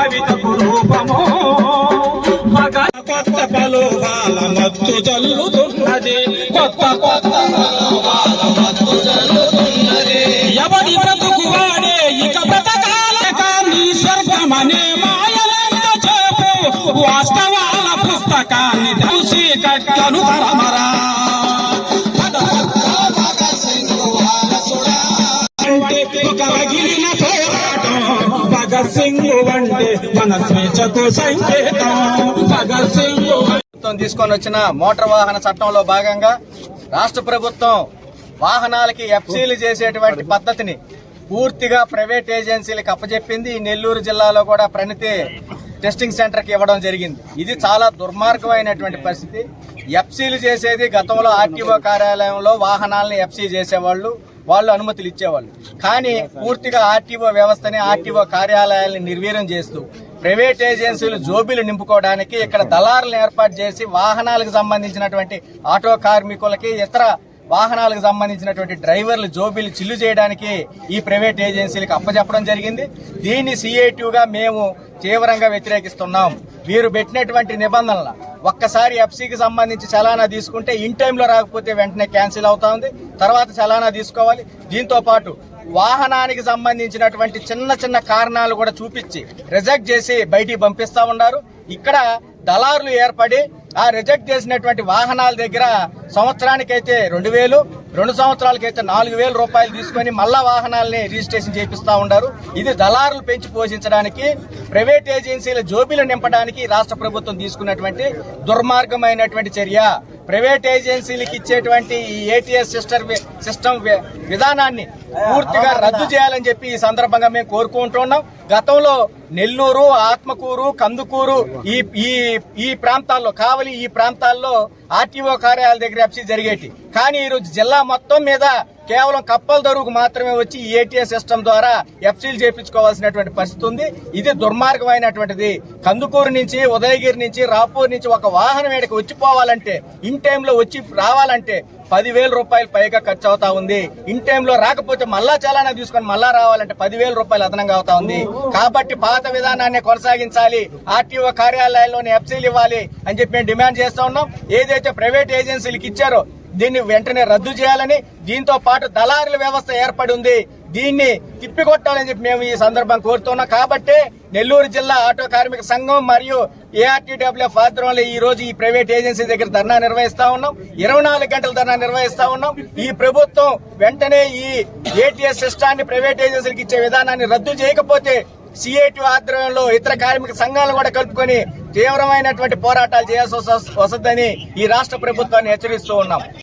కవితకు రూపము. కొత్త పలువాల మత్తు చల్లుతున్నది కొత్త కొత్త పలువాల మత్తు చల్లుతున్నది ఎవరి బ్రతుకు వాడే ఇక బ్రతకాల కానీ వాస్తవాల పుస్తకాన్ని చూసి కట్టను తరమరా. భగత్ సింగ్ మన స్వేచ్ఛకు సంకేతం. భగత్ సింగ్ తీసుకొని వచ్చిన మోటార్ వాహన చట్టంలో భాగంగా రాష్ట్ర ప్రభుత్వం వాహనాలకి ఎఫ్సీలు చేసేటువంటి పద్ధతిని పూర్తిగా ప్రైవేట్ ఏజెన్సీలకు అప్పచెప్పింది ఈ నెల్లూరు జిల్లాలో కూడా ప్రణితి టెస్టింగ్ సెంటర్కి ఇవ్వడం జరిగింది. ఇది చాలా దుర్మార్గమైనటువంటి పరిస్థితి. ఎఫ్సీలు చేసేది గతంలో ఆర్టీఓ కార్యాలయంలో వాహనాలను ఎఫ్సీ చేసేవాళ్ళు వాళ్ళు అనుమతులు ఇచ్చేవాళ్ళు. కానీ పూర్తిగా ఆర్టీఓ వ్యవస్థని ఆర్టీఓ కార్యాలయాలను నిర్వీర్యం చేస్తూ ప్రైవేట్ ఏజెన్సీలు జోబీలు నింపుకోవడానికి ఇక్కడ దళారులను ఏర్పాటు చేసి వాహనాలకు సంబంధించినటువంటి ఆటో కార్మికులకి ఇతర వాహనాలకు సంబంధించినటువంటి డ్రైవర్లు జోబీలు చిల్లు చేయడానికి ఈ ప్రైవేట్ ఏజెన్సీలకు అప్పచెప్పడం జరిగింది. దీన్ని సిఐటిగా మేము తీవ్రంగా వ్యతిరేకిస్తున్నాం. వీరు పెట్టినటువంటి నిబంధనల ఒక్కసారి ఎఫ్సీకి సంబంధించి చలానా తీసుకుంటే ఇన్ టైంలో రాకపోతే వెంటనే క్యాన్సిల్ అవుతా ఉంది తర్వాత చలానా తీసుకోవాలి. దీంతో పాటు వాహనానికి సంబంధించినటువంటి చిన్న చిన్న కారణాలు కూడా చూపించి రిజెక్ట్ చేసి బయటికి పంపిస్తా ఉన్నారు. ఇక్కడ దళారులు ఏర్పడి ఆ రిజెక్ట్ చేసినటువంటి వాహనాల దగ్గర సంవత్సరానికైతే రెండు వేలు రెండు సంవత్సరాలకైతే నాలుగు వేల రూపాయలు తీసుకొని మళ్ళా వాహనాలని రిజిస్ట్రేషన్ చేపిస్తా ఉన్నారు ఇది దళారులు పెంచి పోషించడానికి ప్రైవేట్ ఏజెన్సీల జోబీలు నింపడానికి రాష్ట్ర ప్రభుత్వం తీసుకున్నటువంటి దుర్మార్గమైనటువంటి చర్య. ప్రైవేట్ ఏజెన్సీలకు ఇచ్చేటువంటి ఈ ఏటీఎస్ సిస్టర్ సిస్టమ్ విధానాన్ని పూర్తిగా రద్దు చేయాలని చెప్పి ఈ సందర్భంగా మేము కోరుకుంటున్నాం గతంలో నెల్లూరు ఆత్మకూరు కందుకూరు ఈ ఈ ఈ ప్రాంతాల్లో కావలి ఈ ప్రాంతాల్లో ఆర్టీఓ కార్యాలయాల దగ్గర ఎఫ్సీ జరిగేటి. కానీ ఈరోజు జిల్లా మొత్తం మీద కేవలం కప్పల దరువుకు మాత్రమే వచ్చి ఏటీఎం సిస్టమ్ ద్వారా ఎఫ్సీలు చేయించుకోవాల్సినటువంటి పరిస్థితి ఉంది. ఇది దుర్మార్గమైనటువంటిది. కందుకూరు నుంచి ఉదయగిరి నుంచి రాపూర్ నుంచి ఒక వాహనం ఏడకి వచ్చిపోవాలంటే ఇన్ టైంలో వచ్చి రావాలంటే పదివేల రూపాయలు పైగా ఖర్చు అవుతా ఉంది. ఇన్ టైంలో రాకపోతే మళ్ళా చలానా తీసుకొని మళ్ళా రావాలంటే పదివేల రూపాయలు అదనంగా అవుతా ఉంది. కాబట్టి పాత విధానాన్ని కొనసాగించాలి. ఆర్టీఓ కార్యాలయాల్లోని ఎఫ్సీలు ఇవ్వాలి అని చెప్పి మేము డిమాండ్ చేస్తా ఉన్నాం. ఏదైతే ప్రైవేట్ ఏజెన్సీలకు ఇచ్చారో దీన్ని వెంటనే రద్దు చేయాలని దీంతో పాటు దళారుల వ్యవస్థ ఏర్పడి ఉంది. దీన్ని తిప్పికొట్టాలని చెప్పి మేము ఈ సందర్భం కోరుతున్నాం. కాబట్టి నెల్లూరు జిల్లా ఆటో కార్మిక సంఘం మరియు ఏఆర్టీడబ్ల్యూఎఫ్ ఆధ్వర్యంలో ఈ రోజు ఈ ప్రైవేట్ ఏజెన్సీ దగ్గర ధర్నా నిర్వహిస్తా ఉన్నాం. ఇరవై నాలుగు గంటల ధర్నా నిర్వహిస్తా ఉన్నాం. ఈ ప్రభుత్వం వెంటనే ఈ ఏటీఎస్ సిస్టాన్ని ప్రైవేట్ ఏజెన్సీలకు ఇచ్చే విధానాన్ని రద్దు చేయకపోతే సిఐటి ఆధ్వర్యంలో ఇతర కార్మిక సంఘాలను కూడా కలుపుకొని తీవ్రమైనటువంటి పోరాటాలు చేయాల్సి వస్తుందని ఈ రాష్ట్ర ప్రభుత్వాన్ని హెచ్చరిస్తూ ఉన్నాం.